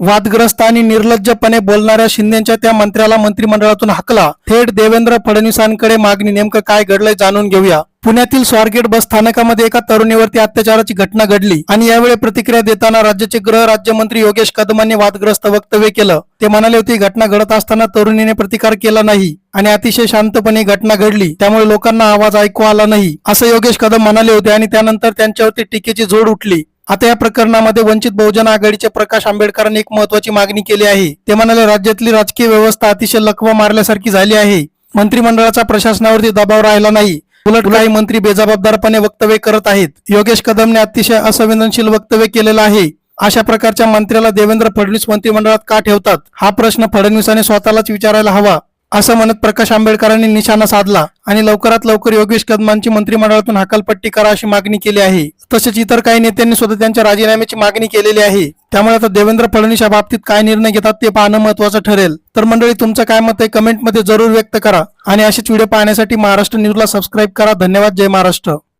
वादग्रस्त आणि निर्लज्जपणे बोलणाऱ्या शिंदेच्या त्या मंत्र्याला मंत्रिमंडळातून हाकला. थेट देवेंद्र फडणवीसांकडे मागणी. नेमकं काय घडलंय जाणून घेऊया. पुण्यातील स्वारगेट बस स्थानकामध्ये एका तरुणीवरती अत्याचाराची घटना घडली आणि यावेळी प्रतिक्रिया देताना राज्याचे गृह राज्यमंत्री योगेश कदमांनी वादग्रस्त वक्तव्य केलं. ते म्हणाले होते घटना घडत असताना तरुणीने प्रतिकार केला नाही आणि अतिशय शांतपणे घटना घडली. त्यामुळे लोकांना आवाज ऐकू आला नाही. असं योगेश कदम म्हणाले होते आणि त्यानंतर त्यांच्यावरती टीकेची जोड उठली. आता या प्रकरणामध्ये वंचित बहुजन आघाडीचे प्रकाश आंबेडकरांनी एक महत्वाची मागणी केली आहे. ते म्हणाले राज्यातली राजकीय व्यवस्था अतिशय लकवा मारल्यासारखी झाली आहे. मंत्रिमंडळाचा प्रशासनावरती दबाव राहिला नाही. उलट काही मंत्री बेजबाबदारपणे वक्तव्य करत आहेत. योगेश कदमने अतिशय असंवेदनशील वक्तव्य केलेलं आहे. अशा प्रकारच्या मंत्र्याला देवेंद्र फडणवीस मंत्रिमंडळात का ठेवतात? हा प्रश्न फडणवीसांनी स्वतःलाच विचारायला हवा. असं म्हणत प्रकाश आंबेडकरांनी निशाणा साधला आणि लवकरात लवकर योगेश कदमांची मंत्रिमंडळातून हकालपट्टी करा अशी मागणी केली आहे. तसेच इतर काही नेत्यांनी सुद्धा त्यांच्या राजीनाम्याची मागणी केलेली आहे. त्यामुळे आता देवेंद्र फडणवीस या बाबतीत काय निर्णय घेतात ते पाहणं महत्वाचं ठरेल. तर मंडळी तुमचं काय मत आहे? कमेंटमध्ये जरूर व्यक्त करा. आणि असेच व्हिडिओ पाहण्यासाठी महाराष्ट्र न्यूजला सबस्क्राईब करा. धन्यवाद. जय महाराष्ट्र.